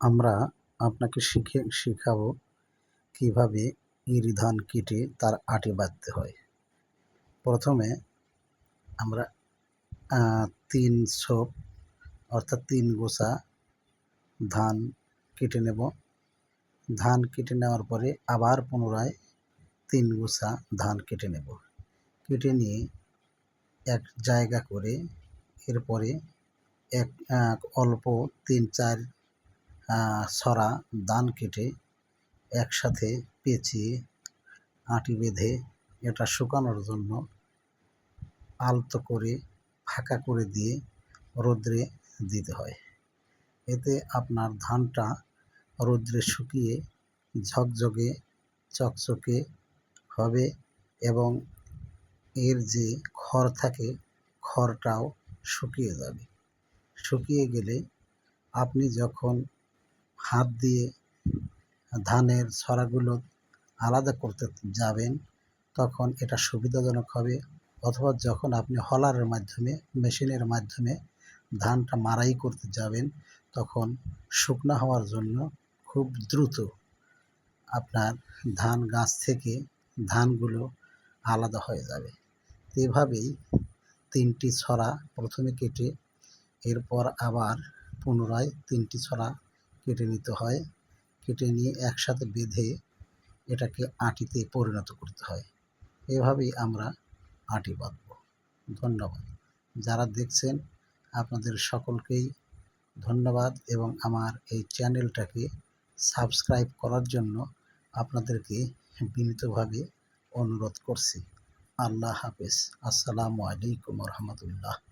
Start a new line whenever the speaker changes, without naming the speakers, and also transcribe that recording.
আমরা আপনাকে শিখে, শেখাবো কীভাবে ইরি ধান কেটে তার আটি বাঁধতে হয়। প্রথমে আমরা তিন ছোপ, অর্থাৎ তিন গোছা ধান কেটে নেব। ধান কেটে নেওয়ার পরে আবার পুনরায় তিন গোছা ধান কেটে নেব। কেটে নিয়ে এক জায়গা করে এরপরে এক অল্প তিন, চার ছড়া ধান কেটে একসাথে পেঁচিয়ে, আঁটি বেঁধে এটা শুকানোর জন্য আলতো করে, ফাঁকা করে দিয়ে রোদ্রে দিতে হয়। এতে আপনার ধানটা রোদ্রে শুকিয়ে ঝকঝকে, চকচকে হবে এবং এর যে খড় থাকে, খড়টাও শুকিয়ে যাবে। শুকিয়ে গেলে আপনি যখন হাত দিয়ে ধানের ছড়াগুলো আলাদা করতে যাবেন, তখন এটা সুবিধাজনক হবে। অথবা যখন আপনি হলারের মাধ্যমে, মেশিনের মাধ্যমে ধানটা মাড়াই করতে যাবেন, তখন শুকনো হওয়ার জন্য খুব দ্রুত আপনার ধান গাছ থেকে ধানগুলো আলাদা হয়ে যাবে। এভাবেই তিনটি ছড়া প্রথমে কেটে, এরপর আবার পুনরায় তিনটি ছড়া কেটে নিতে হয়। কেটে নিয়ে একসাথে বেঁধে এটাকে আটিতে পরিণত করতে হয়। এভাবেই আমরা আটি বাঁধব। ধন্যবাদ। যারা দেখছেন, আপনাদের সকলকেই ধন্যবাদ এবং আমার এই চ্যানেলটাকে সাবস্ক্রাইব করার জন্য আপনাদেরকে বিনীতভাবে অনুরোধ করছি। আল্লাহ হাফেজ। আসসালামু আলাইকুম রহমতুল্লাহ।